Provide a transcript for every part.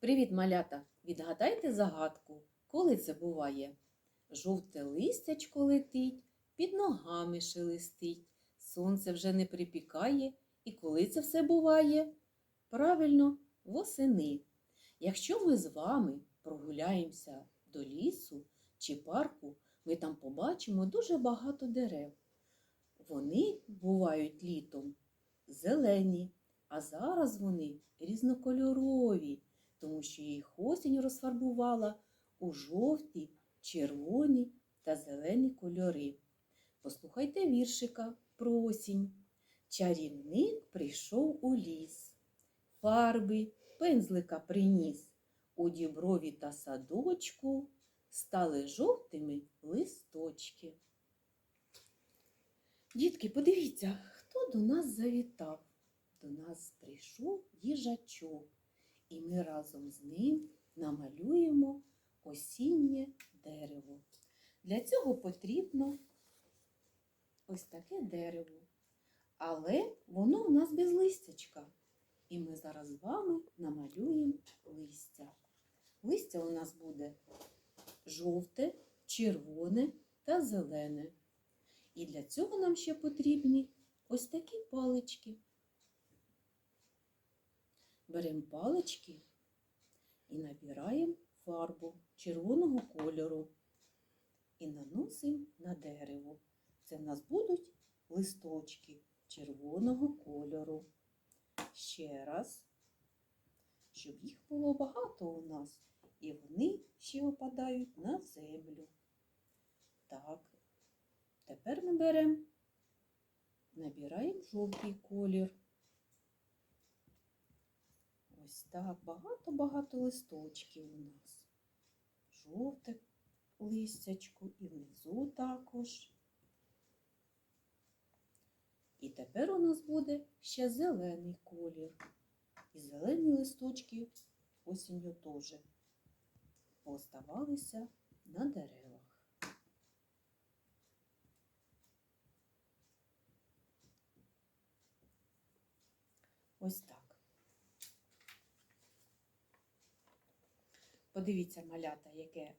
Привіт, малята! Відгадайте загадку, коли це буває? Жовте листячко летить, під ногами шелестить, сонце вже не припікає, і коли це все буває? Правильно, восени. Якщо ми з вами прогуляємося до лісу чи парку, ми там побачимо дуже багато дерев. Вони бувають літом зелені, а зараз вони різнокольорові тому що їх осінь розфарбувала у жовті, червоні та зелені кольори. Послухайте віршика про осінь. Чарівник прийшов у ліс, фарби пензлика приніс. У діброві та садочку стали жовтими листочки. Дітки, подивіться, хто до нас завітав. До нас прийшов їжачок і ми разом з ним намалюємо осіннє дерево. Для цього потрібно ось таке дерево. Але воно у нас без листячка. І ми зараз з вами намалюємо листя. Листя у нас буде жовте, червоне та зелене. І для цього нам ще потрібні ось такі палички. Беремо палички і набираємо фарбу червоного кольору і наносимо на дерево. Це в нас будуть листочки червоного кольору. Ще раз, щоб їх було багато у нас, і вони ще опадають на землю. Так, тепер ми беремо, набираємо жовтий колір. Ось так багато-багато листочків у нас. Жовте листячко і внизу також. І тепер у нас буде ще зелений колір. І зелені листочки осінню теж пооставалися на деревах. Ось так. Подивіться, малята, яке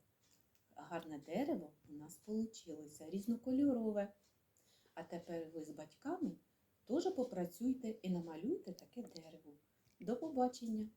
гарне дерево у нас вийшло, різнокольорове. А тепер ви з батьками теж попрацюйте і намалюйте таке дерево. До побачення!